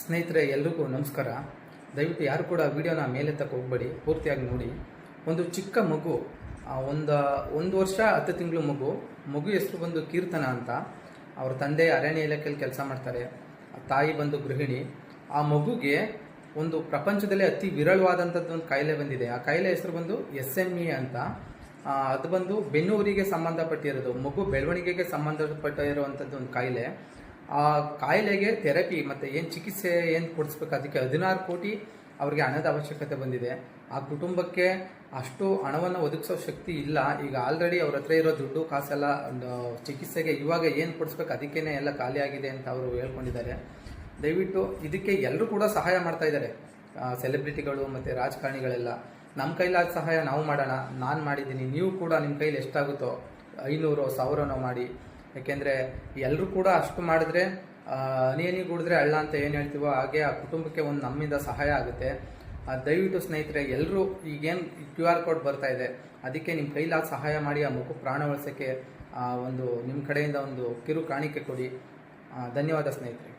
ಸ್ನೇಹಿತರೆ, ಎಲ್ರಿಗೂ ನಮಸ್ಕಾರ. ದಯವಿಟ್ಟು ಯಾರು ಕೂಡ ವಿಡಿಯೋನ ಮೇಲೆ ತಕ್ಕ ಹೋಗ್ಬೇಡಿ, ಪೂರ್ತಿಯಾಗಿ ನೋಡಿ. ಒಂದು ಚಿಕ್ಕ ಮಗು ಒಂದು ಒಂದು ವರ್ಷ, ಹತ್ತು ತಿಂಗಳು ಮಗು ಮಗು ಹೆಸರು ಬಂದು ಕೀರ್ತನ ಅಂತ. ಅವ್ರ ತಂದೆ ಅರಣ್ಯ ಇಲಾಖೆಯಲ್ಲಿ ಕೆಲಸ ಮಾಡ್ತಾರೆ. ತಾಯಿ ಬಂದು ಗೃಹಿಣಿ. ಆ ಮಗುಗೆ ಒಂದು ಪ್ರಪಂಚದಲ್ಲೇ ಅತಿ ವಿರಳವಾದಂಥದ್ದು ಒಂದು ಕಾಯಿಲೆ ಬಂದಿದೆ. ಆ ಕಾಯಿಲೆ ಹೆಸರು ಬಂದು ಎಸ್ ಎಂ ಇ ಅಂತ ಅದು ಬಂದು ಬೆನ್ನೂರಿಗೆ ಸಂಬಂಧಪಟ್ಟಿರೋದು. ಮಗು ಬೆಳವಣಿಗೆಗೆ ಸಂಬಂಧಪಟ್ಟಿರುವಂಥದ್ದು ಒಂದು ಕಾಯಿಲೆ. ಆ ಕಾಯಿಲೆಗೆ ಥೆರಪಿ ಮತ್ತು ಏನು ಚಿಕಿತ್ಸೆ ಏನು ಕೊಡಿಸ್ಬೇಕು ಅದಕ್ಕೆ ಹದಿನಾರು ಕೋಟಿ ಅವ್ರಿಗೆ ಹಣದ ಅವಶ್ಯಕತೆ ಬಂದಿದೆ. ಆ ಕುಟುಂಬಕ್ಕೆ ಅಷ್ಟು ಹಣವನ್ನು ಒದಗಿಸೋ ಶಕ್ತಿ ಇಲ್ಲ. ಈಗ ಆಲ್ರೆಡಿ ಅವ್ರ ಹತ್ರ ಇರೋ ದುಡ್ಡು, ಕಾಸೆಲ್ಲ ಚಿಕಿತ್ಸೆಗೆ ಇವಾಗ ಏನು ಕೊಡಿಸ್ಬೇಕು ಅದಕ್ಕೇನೆ ಎಲ್ಲ ಖಾಲಿಯಾಗಿದೆ ಅಂತ ಅವರು ಹೇಳ್ಕೊಂಡಿದ್ದಾರೆ. ದಯವಿಟ್ಟು ಇದಕ್ಕೆ ಎಲ್ಲರೂ ಕೂಡ ಸಹಾಯ ಮಾಡ್ತಾ ಇದ್ದಾರೆ. ಸೆಲೆಬ್ರಿಟಿಗಳು ಮತ್ತು ರಾಜಕಾರಣಿಗಳೆಲ್ಲ. ನಮ್ಮ ಕೈಲಾದ ಸಹಾಯ ನಾವು ಮಾಡೋಣ. ನಾನು ಮಾಡಿದ್ದೀನಿ. ನೀವು ಕೂಡ ನಿಮ್ಮ ಕೈಲಿ ಎಷ್ಟಾಗುತ್ತೋ ಐನೂರು, ಸಾವಿರನೋ ಮಾಡಿ. ಯಾಕೆಂದರೆ ಎಲ್ಲರೂ ಕೂಡ ಅಷ್ಟು ಮಾಡಿದ್ರೆ ಹನಿಯನಿ ಕೂಡಿದ್ರೆ ಅಳ್ಳ ಅಂತ ಏನು ಹೇಳ್ತೀವೋ ಹಾಗೆ ಆ ಕುಟುಂಬಕ್ಕೆ ಒಂದು ನಮ್ಮಿಂದ ಸಹಾಯ ಆಗುತ್ತೆ. ದಯವಿಟ್ಟು ಸ್ನೇಹಿತರೆ ಎಲ್ಲರೂ ಈಗೇನು ಕ್ಯೂ ಆರ್ ಕೋಡ್ ಬರ್ತಾ ಇದೆ, ಅದಕ್ಕೆ ನಿಮ್ಮ ಕೈಲಾದ ಸಹಾಯ ಮಾಡಿ, ಆ ಮಗು ಪ್ರಾಣ ಉಳಿಸೋಕ್ಕೆ ಒಂದು ನಿಮ್ಮ ಕಡೆಯಿಂದ ಒಂದು ಕಿರು ಕಾಣಿಕೆ ಕೊಡಿ ಧನ್ಯವಾದ ಸ್ನೇಹಿತರೆ.